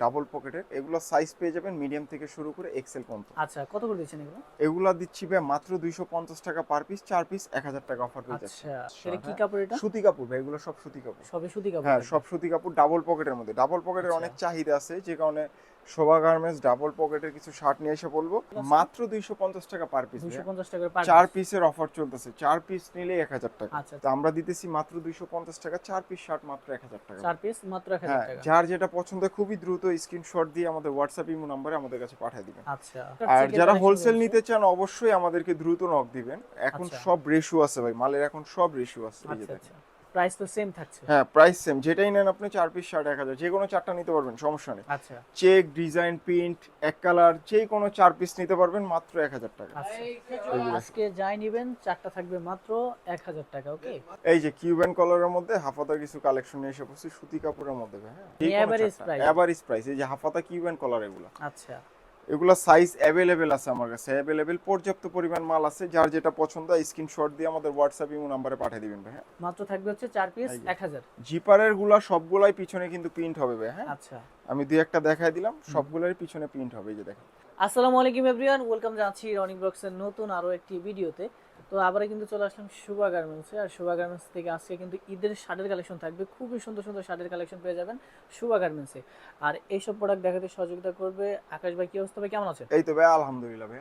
Double পকেটের এগুলো size পেয়ে যাবেন মিডিয়াম থেকে শুরু করে এক্সেল পর্যন্ত। আচ্ছা কত করে দিচ্ছেন এগুলো? এগুলো দিচ্ছি ভাই মাত্র দুইশো পঞ্চাশ টাকা পার পিস চার পিস এক হাজার টাকা অফার পেয়ে যাচ্ছে। আচ্ছা এটা কি হ্যাঁ। কাপড় এটা? সুতি কাপড় ভাই এগুলো সব সুতি কাপড়। সবই সুতি কাপড়। হ্যাঁ সব সুতি কাপড় ডাবল পকেটের মধ্যে। ডাবল পকেটের আচ্ছা। অনেক চাহিদা আছে যে কারণে শোভা গার্মেন্টস ডাবল পকেটের কিছু শার্ট নিয়ে এসে বলব। মাত্র দুইশো পঞ্চাশ টাকা পার পিস 250 টাকা চার পিসের অফার চলতেছে। চার পিস নিলে এক হাজার টাকা। আচ্ছা তো আমরা দিতেছি মাত্র দুইশো পঞ্চাশ টাকা। চার পিস শার্ট মাত্র এক হাজার টাকা। চার পিস মাত্র 1000 হ্যাঁ টাকা। যার যেটা পছন্দ খুবই দ্রুত স্ক্রিনশট দিয়ে আমাদের হোয়াটসঅ্যাপ ইমো নাম্বারে আমাদের কাছে পাঠিয়ে দিবেন। আচ্ছা। আর যারা হোলসেল নিতে চান অবশ্যই আমাদেরকে দ্রুত নক দিবেন। এখন আচ্ছা। সব রেশিও আছে ভাই। মালের এখন সব রেশিও আছে প্রাইস তো সেম থাকছে। হ্যাঁ প্রাইস সেম যেটাই নেন আপনি চার পিস শার্ট এক হাজার যে কোনো চারটা নিতে পারবেন সমস্যা নেই। আচ্ছা। চেক ডিজাইন প্রিন্ট এক কালার যে কোনো চার পিস নিতে পারবেন মাত্র এক হাজার টাকা। আচ্ছা। আজকে যাই নেবেন চারটা থাকবে মাত্র 1000 টাকা ওকে এই যে কিউবেন কালারের মধ্যে হাফাতা কিছু কালেকশন নিয়ে এসে বসছি সুতি কাপড়ের মধ্যে হ্যাঁ? Average price। এভারেজ প্রাইস এই যে হাফাতা কিউবেন কলার এগুলো। আচ্ছা। এগুলো সাইজ অ্যাভেলেবেল আছে আমার কাছে। অ্যাভেলেবেল পর্যাপ্ত পরিমাণ মাল আছে। যার যেটা পছন্দ স্ক্রিনশট দিয়ে আমাদের হোয়াটসঅ্যাপ ইমো নাম্বারে পাঠিয়ে দিবেন ভাই মাত্র থাকবে হচ্ছে 4 পিস এই যে। 1000 জিপারেরগুলো সবগুলাই পিছনে কিন্তু প্রিন্ট হবে ভাই হ্যাঁ? আচ্ছা। আমি দুই একটা দেখাই দিলাম সবগুলোরই পিছনে প্রিন্ট হবে এই যে দেখেন। আসসালামু আলাইকুম এভরিওয়ান ওয়েলকাম জানাচ্ছি রনিং বক্সের নতুন আরও একটি ভিডিওতে তো আবার কিন্তু চলে আসলাম শুভা গার্মেন্টসে আর শুভা গার্মেন্টস থেকে আজকে কিন্তু ঈদের শার্টের কালেকশন থাকবে। খুবই সুন্দর সুন্দর শার্টের কালেকশন পেয়ে যাবেন শুভা গার্মেন্টসে আর এইসব প্রোডাক্ট দেখাতে সহযোগিতা করবে আকাশ ভাই, কি অবস্থা ভাই? কেমন আছে এই তো ভাই, আলহামদুলিল্লাহ ভাই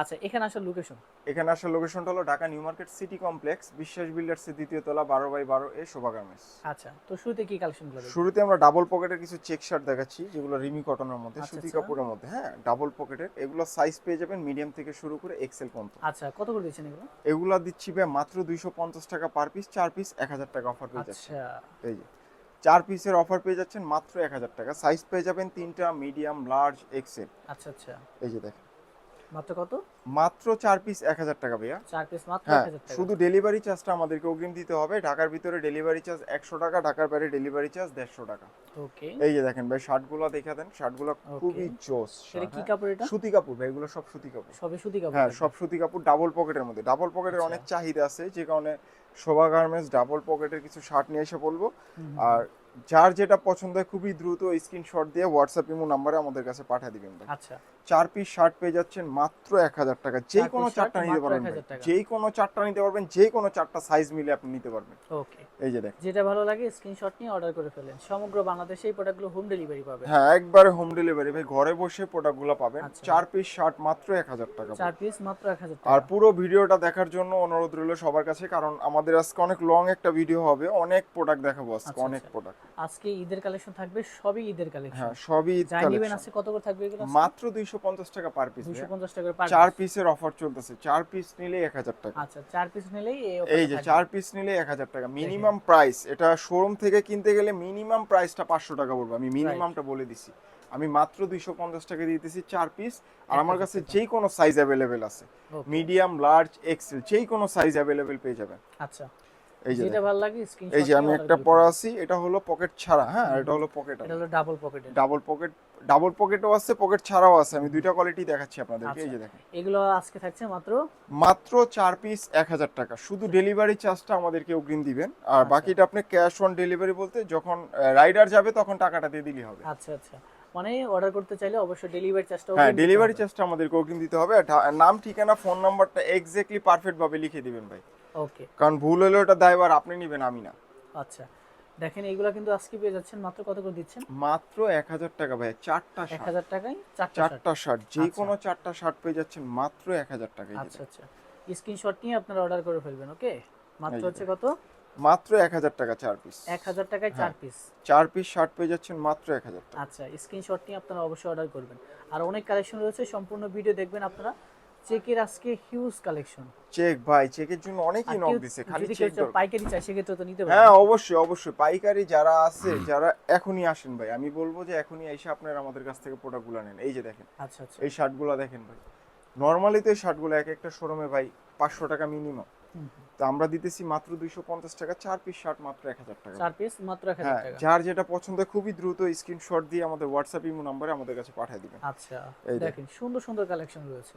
আচ্ছা এখানে আসার লোকেশন এখানে আসার লোকেশনটা হলো Dhaka new market city complex Biswas বিল্ডার্সের দ্বিতীয় তলা বারো বাই বারো এ শোভা গার্মেন্টস আচ্ছা তো শুরুতে কি কালেকশন করবে শুরুতে আমরা ডাবল পকেটের কিছু চেক শার্ট দেখাচ্ছি যেগুলো রিমি কটনের মধ্যে আচ্ছা, সুতি আচ্ছা। কাপড়ের মধ্যে হ্যাঁ ডাবল পকেটের এগুলো সাইজ পেয়ে যাবেন মিডিয়াম থেকে শুরু করে এক্সেল পর্যন্ত। আচ্ছা কত করে দিচ্ছেন এগুলো? এগুলা দিচ্ছি ভাই মাত্র দুইশো পঞ্চাশ টাকা পার পিস চার পিস এক হাজার টাকা অফার পেয়ে যাচ্ছে আচ্ছা। এই যে চার পিসের অফার পেয়ে যাচ্ছেন মাত্র এক হাজার টাকা। সাইজ পেয়ে যাবেন তিনটা মিডিয়াম লার্জ এক্সেল আচ্ছা আচ্ছা। এই যে দেখেন। মাত্র কত? মাত্র চার পিস এক হাজার টাকা ভাইয়া। চার পিস মাত্র হ্যাঁ 1000 টাকা। শুধু ডেলিভারি চার্জটা আমাদেরকে অগ্রিম দিতে হবে। ঢাকার ভিতরে ডেলিভারি চার্জ একশো টাকা ঢাকার বাইরে ডেলিভারি চার্জ দেড়শো টাকা। ওকে। এই যে দেখেন ভাই শার্টগুলো দেখে দেন। শার্টগুলো খুবই জোস এটা কি হ্যাঁ। কাপড় এটা? সুতি কাপড় ভাই এগুলো সব সুতি কাপড়। সবে সুতি কাপড় হ্যাঁ সব সুতি কাপড় ডাবল পকেটের মধ্যে। ডাবল পকেটের আচ্ছা। অনেক চাহিদা আছে যে কারণে শোভা গার্মেন্টস ডাবল পকেটের কিছু শার্ট নিয়ে এসে বলব। আর যার যেটা পছন্দ হয় খুবই দ্রুত স্ক্রিনশট দিয়ে হোয়াটসঅ্যাপ ইমো নাম্বারে আমাদের কাছে পাঠিয়ে দিবেন ভাই। আচ্ছা। চার পিস শার্ট পেয়ে যাচ্ছেন মাত্র এক হাজার টাকা। যে কোনো চারটা নিতে পারবেন 1000 যে কোনো চারটা নিতে পারবেন যে কোনো চারটা সাইজ মিলে আপনি নিতে পারবেন। ওকে এই যে দেখেন। যেটা ভালো লাগে স্ক্রিনশট নিয়ে অর্ডার করে ফেলেন। সমগ্র বাংলাদেশে এই প্রোডাক্টগুলো হোম ডেলিভারি পাবে হ্যাঁ একবারে হোম ডেলিভারি ভাই। ঘরে বসে প্রোডাক্টগুলো পাবেন। আচ্ছা। চার পিস শার্ট মাত্র এক হাজার টাকা চার পিস মাত্র এক হাজার আর পুরো ভিডিওটা দেখার জন্য অনুরোধ রইল সবার কাছে কারণ আমাদের আজকে অনেক লং একটা ভিডিও হবে। অনেক প্রোডাক্ট দেখাবো আজকে আচ্ছা, অনেক আচ্ছা। প্রোডাক্ট আজকে ঈদের কালেকশন থাকবে সবই ঈদের কালেকশন হ্যাঁ সবই ঈদ নেবেন আছে কত করে থাকবে এগুলো মাত্র দুইশো পঞ্চাশ টাকা পার পিস দুশো পঞ্চাশ টাকা পার চার পিসের অফার চলতেছে। চার পিস নিলে এক হাজার টাকা। আচ্ছা চার পিস নিলেই এই এই যে চার পিস নিলে এক হাজার টাকা। মিনিমাম প্রাইস এটা শোরুম থেকে কিনতে গেলে মিনিমাম প্রাইসটা পাঁচশো টাকা বলব। আমি মিনিমামটা বলে দিছি। আমি মাত্র দুইশো পঞ্চাশ টাকা দিতেছি চার পিস আর আমার কাছে যেই কোনো সাইজ অ্যাভেলেবেল আছে। মিডিয়াম লার্জ এক্সেল যেই কোনো সাইজ অ্যাভেলেবেল পেয়ে যাবেন। আচ্ছা। এই যে যেটা ভালো লাগে স্ক্রিনশট এই যে আমি একটা পরা আছি এটা হলো পকেট ছাড়া হ্যাঁ? এটা হলো পকেট এটা হলো ডাবল পকেটের ডাবল পকেট ডাবল পকেটও আছে পকেট ছাড়াও আছে। আমি দুইটা কোয়ালিটি দেখাচ্ছি আপনাদেরকে এই যে দেখেন। এগুলো আজকে থাকছে মাত্র? মাত্র চার পিস এক হাজার টাকা। শুধু ডেলিভারি চার্জটা আমাদেরকে অগ্রিম দিবেন। আর আচ্ছা। বাকিটা আপনি ক্যাশ অন ডেলিভারি বলতে যখন রাইডার যাবে তখন টাকাটা দিয়ে দিলেই হবে। আচ্ছা আচ্ছা। মানে অর্ডার করতে চাইলে অবশ্যই ডেলিভারি চার্জটা হ্যাঁ ডেলিভারি চার্জটা আমাদেরকে অগ্রিম দিতে হবে। নাম ঠিকানা ফোন নাম্বারটা এক্স্যাক্টলি পারফেক্ট ভাবে লিখে দিবেন ভাই। ওকে কারণ ভুল হলে ওটা দায়বার আপনি নেবেন আমি না। আচ্ছা। দেখেন এগুলো কিন্তু আজকে পেয়ে যাচ্ছেন। মাত্র কত করে দিচ্ছেন? মাত্র এক হাজার টাকা ভাই চারটা এক হাজার টাকায় চারটা শার্ট। যে আচ্ছা। কোনো চারটা শার্ট পেয়ে যাচ্ছেন মাত্র এক হাজার আচ্ছা আচ্ছা। স্ক্রিনশট নিয়ে আপনারা অর্ডার করে ফেলবেন ওকে মাত্র হচ্ছে কত? মাত্র এক হাজার টাকা চার পিস এক হাজার টাকায় চার পিস চার পিস শার্ট পেয়ে যাচ্ছেন মাত্র এক হাজার টাকা। আচ্ছা স্ক্রিনশট নিয়ে আপনারা অবশ্যই অর্ডার করবেন। আর অনেক কালেকশন রয়েছে সম্পূর্ণ ভিডিও দেখবেন আপনারা। চেকের আজকে হিউজ কালেকশন চেক ভাই চেকের জন্য অনেকেই নক দিছে খালি চেক পাইকারি চাই সেক্ষেত্রে তো নিতে হ্যাঁ অবশ্যই অবশ্যই। পাইকারি যারা আছে যারা এখনই আসেন ভাই আমি বলব যে এখনই এসে আপনারা আমাদের কাছ থেকে প্রোডাক্টগুলো নেন। এই যে দেখেন আচ্ছা আচ্ছা। এই শার্টগুলো দেখেন ভাই। নর্মালি তো এই শার্টগুলো এক একটা শোরুমে ভাই পাঁচশো টাকা মিনিমাম। তো আমরা দিতেছি মাত্র দুইশো পঞ্চাশ টাকা চার পিস শার্ট মাত্র এক হাজার টাকা। চার পিস মাত্র এক হাজার হ্যাঁ টাকা। যার যেটা পছন্দ খুবই দ্রুত স্ক্রিনশট দিয়ে আমাদের হোয়াটসঅ্যাপ ইমো নাম্বারে আমাদের কাছে পাঠিয়ে দিবেন। আচ্ছা দেখেন। দেখেন সুন্দর সুন্দর কালেকশন রয়েছে।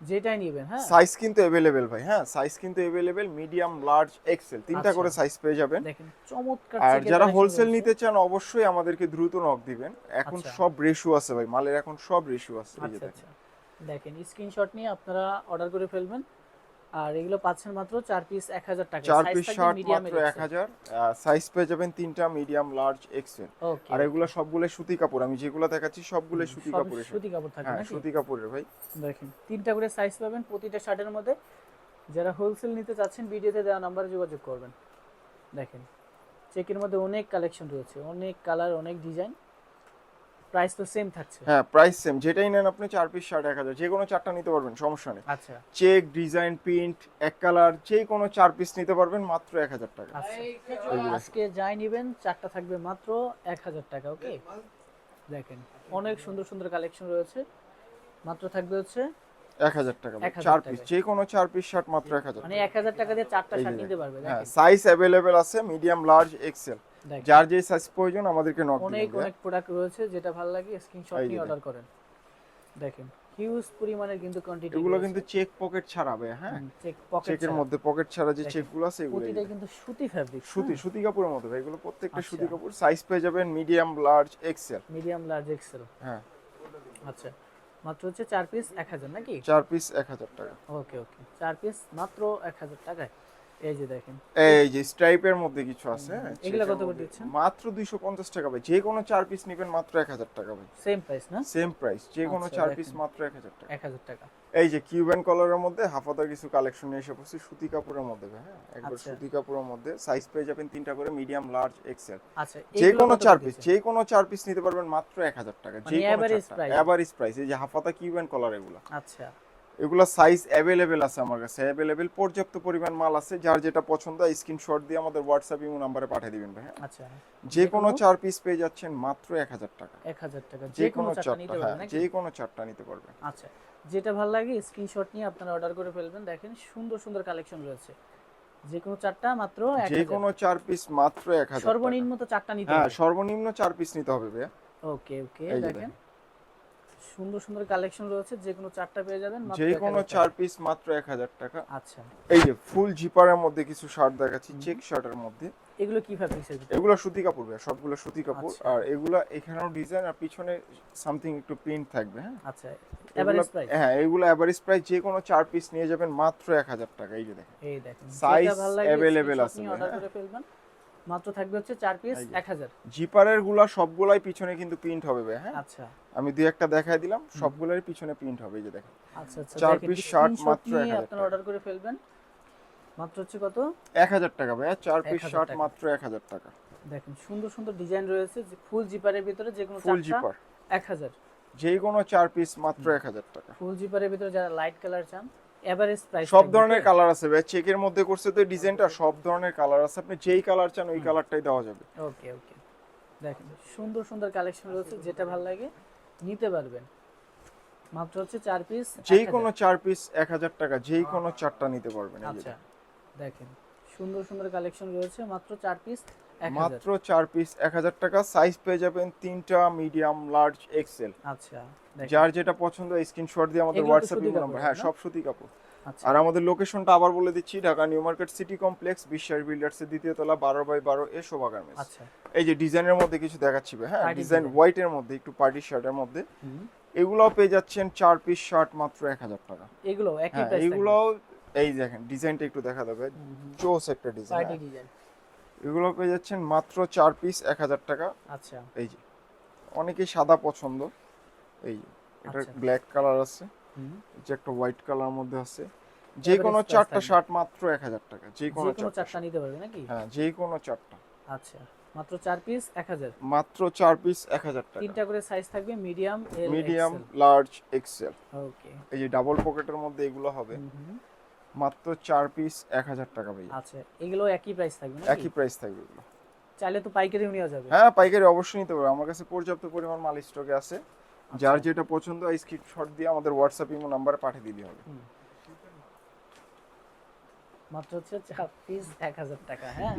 যেটাই নেবেন হ্যাঁ? সাইজ কিন্তু अवेलेबल ভাই হ্যাঁ? সাইজ কিন্তু अवेलेबल মিডিয়াম লার্জ এক্সেল তিনটা আচ্ছা। করে সাইজ পেয়ে যাবেন। দেখেন চমৎকার আর যারা হোলসেল নিতে চান অবশ্যই আমাদেরকে দ্রুত নক দিবেন। এখন আচ্ছা। সব রেশু আছে ভাই মালের এখন সব রেশু আছে আচ্ছা দেখেন। স্ক্রিনশট নিয়ে আপনারা অর্ডার করে ফেলবেন। আর এগুলো পাচ্ছেন মাত্র চার পিস এক হাজার টাকা চার পিস শার্ট মাত্র এক হাজার সাইজ পেয়ে যাবেন তিনটা মিডিয়াম লার্জ এক্সেল আর এগুলো সবগুলো সুতি কাপড় আমি যেগুলো দেখাচ্ছি সবগুলো সুতি কাপড়ের সুতি কাপড় থাকবে হ্যাঁ নাকি? সুতি কাপড়ের ভাই। দেখেন তিনটা করে সাইজ পাবেন প্রতিটা শার্টের মধ্যে। যারা হোলসেল নিতে চাচ্ছেন ভিডিওতে দেওয়া নাম্বারে যোগাযোগ করবেন। দেখেন চেকের মধ্যে অনেক কালেকশন রয়েছে অনেক কালার অনেক ডিজাইন প্রাইস তো সেম থাকছে। হ্যাঁ প্রাইস সেম যেটাই নেন আপনি চার পিস শার্ট এক হাজার যে কোনো চারটা নিতে পারবেন সমস্যা নেই। আচ্ছা। চেক ডিজাইন প্রিন্ট এক কালার যে কোনো চার পিস নিতে পারবেন মাত্র এক হাজার টাকা। আচ্ছা। আজকে যাই নিবেন চারটা থাকবে মাত্র এক হাজার টাকা ওকে দেখেন অনেক সুন্দর সুন্দর কালেকশন রয়েছে। মাত্র থাকবে হচ্ছে এক হাজার টাকা ভাই। 1000 চার পিস যে কোনো চার পিস শার্ট মাত্র এক হাজার মানে এক হাজার টাকা দিয়ে চারটা শার্ট নিতে পারবে হ্যাঁ দেখেন। সাইজ অ্যাভেলেবেল আছে মিডিয়াম লার্জ এক্সেল যার যে সাইজ প্রয়োজন আমাদেরকে নক অনেক অনেক প্রোডাক্ট রয়েছে যেটা ভালো লাগে স্ক্রিনশট নিয়ে অর্ডার করেন। দেখেন হিউজ পরিমাণের কিন্তু কোয়ান্টিটি এগুলো কিন্তু চেক পকেট ছাড়া ভাই হ্যাঁ? চেক পকেট চেকের মধ্যে পকেট ছাড়া যে। চেকগুলো আছে এগুলো প্রতিটা কিন্তু সুতি ফ্যাব্রিক সুতি সুতি কাপড়ের মধ্যে ভাই এগুলো প্রত্যেকটা আচ্ছা। সুতি কাপড় সাইজ পেয়ে যাবেন medium large XL medium large XL হ্যাঁ। আচ্ছা মাত্র হচ্ছে চার পিস এক হাজার নাকি? চার পিস এক হাজার টাকা। ওকে ওকে চার পিস মাত্র এক হাজার টাকায়। এই যে দেখেন। এই যে স্ট্রাইপের মধ্যে কিছু আছে হ্যাঁ, এগুলা কত করে দিচ্ছেন? মাত্র দুইশো পঞ্চাশ টাকা ভাই যে কোনো চার পিস নেবেন মাত্র এক হাজার টাকা ভাই। সেম প্রাইস না? সেম প্রাইস যে কোনো আচ্ছা, চার পিস মাত্র এক হাজার টাকা। এক হাজার টাকা। এই যে কিউবেন কলারের মধ্যে কিছু কালেকশন নিয়ে এসে পড়ছি সুতি কাপড়ের মধ্যে হ্যাঁ একবার আচ্ছা। সুতি কাপড়ের মধ্যে সাইজ পেয়ে যাবেন তিনটা করে মিডিয়াম লার্জ এক্সেল আচ্ছা যে কোনো চার পিস? যে কোনো চার পিস নিতে পারবেন মাত্র এক হাজার টাকা যে মানে কোনো average এভারেজ প্রাইস এই যে হাফাতা কিউবেন কলার এগুলো। আচ্ছা। এগুলো সাইজ অ্যাভেলেবেল আছে আমার কাছে। অ্যাভেলেবেল পর্যাপ্ত পরিমাণ মাল আছে। যার যেটা পছন্দ স্ক্রিনশট দিয়ে আমাদের হোয়াটসঅ্যাপ ইমো নাম্বারে পাঠিয়ে দিবেন ভাই হ্যাঁ? আচ্ছা। যে কোনো চার পিস পেয়ে যাচ্ছেন মাত্র এক হাজার টাকা। এক হাজার টাকা। যে কোনো চারটা হ্যাঁ যে কোনো চারটা নিতে পারবেন। আচ্ছা। যেটা ভালো লাগে স্ক্রিনশট নিয়ে আপনারা অর্ডার করে ফেলবেন। দেখেন সুন্দর সুন্দর কালেকশন রয়েছে। যে কোনো চারটা মাত্র যে কোনো চার পিস মাত্র এক হাজার টাকা। সর্বনিম্ন তো চারটা নিতে হ্যাঁ হবে। সর্বনিম্ন চার পিস নিতে হবে ভাইয়া। ওকে ওকে দেখেন। সুন্দর সুন্দর কালেকশন রয়েছে যে কোনো চারটা পেয়ে যাবেন মাত্র যে কোনো চার পিস মাত্র এক হাজার টাকা। আচ্ছা। এই যে ফুল জিপারের মধ্যে কিছু শার্ট দেখাচ্ছি চেক শার্টের মধ্যে। এগুলো কি ফ্যাব্রিক্সের এগুলো সুতি কাপড় ভাইয়া সবগুলো সুতি কাপড়। আচ্ছা। আর এগুলো এখানেও ডিজাইন আর পিছনে সামথিং একটু প্রিন্ট থাকবে হ্যাঁ? আচ্ছা এভারেজ প্রাইস হ্যাঁ এগুলো অ্যাভারেজ প্রাইস যে কোনো চার পিস নিয়ে যাবেন মাত্র এক হাজার টাকা। এই যে দেখেন। এই দেখেন available screenshot আছে ভাই, অর্ডার। করে ফেলবেন। মাত্র থাকবে হচ্ছে চার পিস এই যে। এক হাজার। জিপারেরগুলা সবগুলাই পিছনে কিন্তু প্রিন্ট হবে ভাই, হ্যাঁ? আচ্ছা। আমি দুই একটা দেখাই দিলাম সবগুলোরই পিছনে প্রিন্ট হবে এই যে দেখেন। আচ্ছা আচ্ছা চার দেখেন, piece shirt screenshot মাত্র 1000 আপনারা অর্ডার করে ফেলবেন? মাত্র হচ্ছে কত? এক হাজার টাকা ভাইয়া চার পিস শার্ট মাত্র এক হাজার টাকা। দেখেন সুন্দর সুন্দর ডিজাইন রয়েছে যে ফুল জিপারের ভিতরে যে কোনো ফুল জিপার এক হাজার। যে কোনো চার পিস মাত্র এক হাজার টাকা। ফুল জিপারের ভিতরে যারা লাইট কালার চান এভারেজ প্রাইস সব ধরনের কালার আছে ভাই। চেকের মধ্যে করছে তো ডিজাইনটা সব ধরনের কালার আছে। আপনি যেই কালার চান ওই কালারটাই দেওয়া যাবে। ওকে ওকে দেখেন সুন্দর সুন্দর কালেকশন রয়েছে যেটা ভালো লাগে নিতে পারবেন। মাত্র হচ্ছে চার পিস যেই কোনো চার পিস এক হাজার টাকা যেই কোনো চারটা নিতে পারবেন আচ্ছা দেখেন সুন্দর সুন্দর কালেকশন রয়েছে মাত্র চার পিস এক হাজার মাত্র চার পিস এক হাজার টাকা। সাইজ পেয়ে যাবেন তিনটা মিডিয়াম লার্জ এক্সেল আচ্ছা যার যেটা পছন্দ স্ক্রিনশট দিয়ে আমাদের হোয়াটসঅ্যাপ নাম্বার হ্যাঁ সব সুতি কাপড়। আচ্ছা। আর আমাদের লোকেশনটা আবার বলে দিচ্ছি Dhaka new market city complex Biswas builders এর দ্বিতীয় তলা বারো বাই বারো এ শোভা গার্মেন্টস। আচ্ছা। এই যে ডিজাইনের মধ্যে কিছু দেখাচ্ছি হ্যাঁ ডিজাইন design। হোয়াইটের মধ্যে একটু পার্টি শার্টের মধ্যে। এগুলোও পেয়ে যাচ্ছেন চার পিস শার্ট মাত্র এক হাজার টাকা। এগুলো হ্যাঁ এইগুলোও এই দেখেন ডিজাইনটা একটু দেখা দেবে চোস একটা ডিজাইন। এগুলো পেয়ে যাচ্ছেন মাত্র চার পিস এক হাজার টাকা। আচ্ছা। এই যে অনেকেই সাদা পছন্দ। এই যে, এটা আচ্ছা। ব্ল্যাক কালার আছে। যে একটা হোয়াইট কালার মধ্যে আছে। যে কোনো চারটা শার্ট মাত্র এক হাজার টাকা। যে কোনো চারটা নিতে পারবে নাকি? হ্যাঁ যে কোনো চারটা। আচ্ছা। মাত্র চার পিস এক হাজার। মাত্র চার পিস এক হাজার টাকা। তিনটা করে সাইজ থাকবে medium medium large XL okay এই যে ডাবল পকেটের মধ্যে এগুলো হবে। মাত্র চার পিস এক হাজার টাকা ভাই আচ্ছা এগুলো একই প্রাইস থাকবে একই প্রাইস থাকবে এগুলো। চাইলে তো পাইকারিও নেওয়া যাবে। হ্যাঁ পাইকারি অবশ্যই নিতে পারবে। আমার কাছে পর্যাপ্ত পরিমাণ মাল স্টকে আছে। আচ্ছা। যার যেটা পছন্দ এই স্ক্রিনশট দিয়ে আমাদের হোয়াটসঅ্যাপ ইমো নাম্বারে পাঠিয়ে দিলে হবে। মাত্র হচ্ছে চার পিস এক হাজার টাকা হ্যাঁ?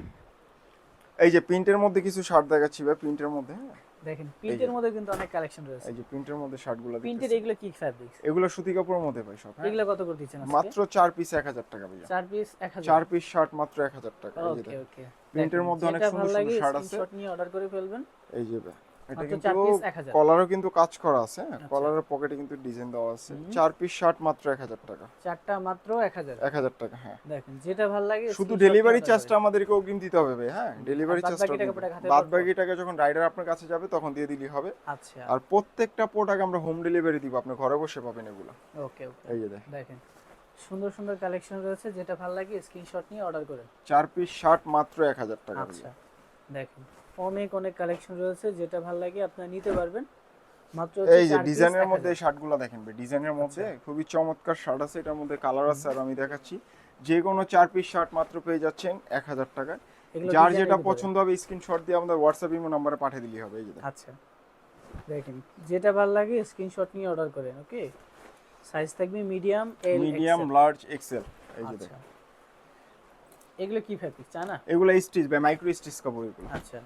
এই যে প্রিন্টের মধ্যে কিছু শার্ট দেখাচ্ছি ভাই প্রিন্টের মধ্যে হ্যাঁ? দেখেন প্রিন্টের মধ্যে কিন্তু অনেক কালেকশন রয়েছে। এই যে প্রিন্টের মধ্যে শার্টগুলো প্রিন্টের এগুলো কি ফ্যাব্রিক্স এগুলো সুতি কাপড়ের মধ্যে পাই সব হ্যাঁ? এগুলো কত করে দিচ্ছেন মাত্র চার পিস এক হাজার টাকা ভাই চার পিস এক হাজার। চার পিস শার্ট মাত্র এক হাজার টাকা ওকে ওকে প্রিন্টের মধ্যে অনেক সুন্দর সুন্দর শার্ট আছে। স্ক্রিনশট নিয়ে অর্ডার করে ফেলবেন। এই যে ভাই, এটা কিন্তু কলারও কিন্তু কাজ করা আছে হ্যাঁ আচ্ছা। কলারের পকেটে কিন্তু ডিজাইন দেওয়া আছে। চার পিস শার্ট মাত্র এক হাজার টাকা। চারটা মাত্র এক হাজার। টাকা হ্যাঁ। দেখেন যেটা ভালো লাগে শুধু ডেলিভারি চার্জটা আমাদেরকে অগ্রিম দিতে হবে হ্যাঁ ডেলিভারি চার্জটা বাদ বাকি টাকা যখন রাইডার আপনার কাছে যাবে তখন দিয়ে দিলেই হবে। আচ্ছা। আর প্রত্যেকটা প্রোডাক্ট আমরা হোম ডেলিভারি দিব আপনি ঘরে বসে পাবেন এগুলো। ওকে ওকে। এই যে দেখেন। সুন্দর সুন্দর কালেকশন রয়েছে যেটা ভালো লাগে স্ক্রিনশট নিয়ে অর্ডার করেন চার পিস শার্ট মাত্র এক হাজার টাকা আচ্ছা দেখেন। অনেক অনেক কালেকশন রয়েছে যেটা ভালো লাগে আপনারা নিতে পারবেন। মাত্র এই যে ডিজাইনের 1000 মধ্যে শার্টগুলো দেখেন ভাই ডিজাইনের মধ্যে খুবই চমৎকার শার্ট আছে এটার মধ্যে কালার আছে আর আমি দেখাচ্ছি। যে কোনো চার পিস শার্ট মাত্র পেয়ে যাচ্ছেন এক হাজার টাকায়। যার যেটা পছন্দ হবে স্ক্রিনশট দিয়ে আমাদের হোয়াটসঅ্যাপ ইমো নাম্বারে পাঠিয়ে দিলেই হবে এই যে আচ্ছা। দেখেন যেটা ভালো লাগে স্ক্রিনশট নিয়ে অর্ডার করেন ওকে সাইজ থাকবে medium L medium large XL এই যে আচ্ছা। দেখেন এগুলো কি ফ্যাব্রিক চানা এগুলো স্টিচ বা মাইক্রো স্টিচ কাপড় এগুলো। আচ্ছা।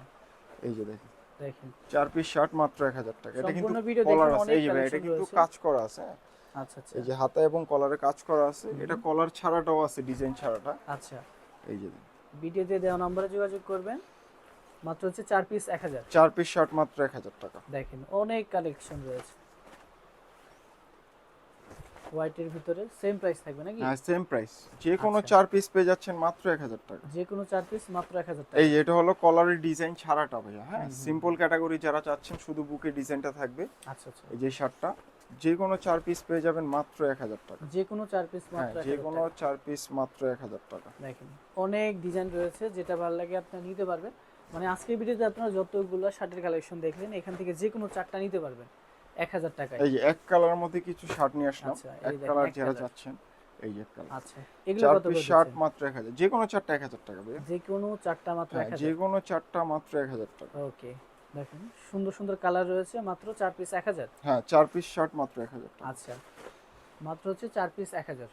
এই যে দেখেন। দেখেন। চার পিস শার্ট মাত্র এক হাজার টাকা। এটা কিন্তু কলার আছে। এই যে এটা কিন্তু কাজ করা আছে হ্যাঁ। আচ্ছা আচ্ছা। এই যে হাতা এবং কলারে কাজ করা আছে। এটা কলার ছাড়াটাও আছে ডিজাইন ছাড়াটা। আচ্ছা। এই যে দেখেন। ভিডিওতে দেওয়া নম্বরে যোগাযোগ করবেন। মাত্র হচ্ছে চার পিস এক হাজার। চার পিস শার্ট মাত্র এক হাজার টাকা। দেখেন অনেক কালেকশন রয়েছে। হোয়াইটের ভিতরে সেম প্রাইস থাকবে নাকি? হ্যাঁ সেম প্রাইস যে কোনো আচ্ছা। চার পিস পেয়ে যাচ্ছেন মাত্র এক হাজার টাকা। যে কোনো চার পিস মাত্র এক হাজার টাকা। এই এটা হলো কলারের ডিজাইন ছাড়াটা ভাইয়া হ্যাঁ? সিম্পল ক্যাটাগরি যারা চাচ্ছেন শুধু বুকে ডিজাইনটা থাকবে। আচ্ছা আচ্ছা। এই যে শার্টটা যে কোনো চার পিস পেয়ে যাবেন মাত্র এক হাজার টাকা। যে কোনো চার পিস হ্যাঁ মাত্র যে কোনো চার পিস মাত্র এক হাজার টাকা। দেখেন অনেক ডিজাইন রয়েছে যেটা ভালো লাগে আপনারা নিতে পারবেন। মানে আজকের ভিডিওতে আপনারা যতগুলো শার্টের কালেকশন দেখলেন এখান থেকে যে কোনো চারটা নিতে পারবেন। এক হাজার টাকায়। এই যে এক কালারের মধ্যে কিছু শার্ট নিয়ে আসলাম। আচ্ছা, এক কালার যারা যাচ্ছেন এই যে কালার। আচ্ছা এগুলো কত করে শার্ট মাত্র এক হাজার। যে কোনো চারটা এক হাজার টাকা ভাই যে কোনো চারটা মাত্র 1000 যে কোনো চারটা মাত্র এক হাজার টাকা। ওকে দেখেন সুন্দর সুন্দর কালার রয়েছে মাত্র চার পিস এক হাজার। হ্যাঁ চার পিস শার্ট মাত্র এক হাজার টাকা। আচ্ছা মাত্র হচ্ছে চার পিস এক হাজার।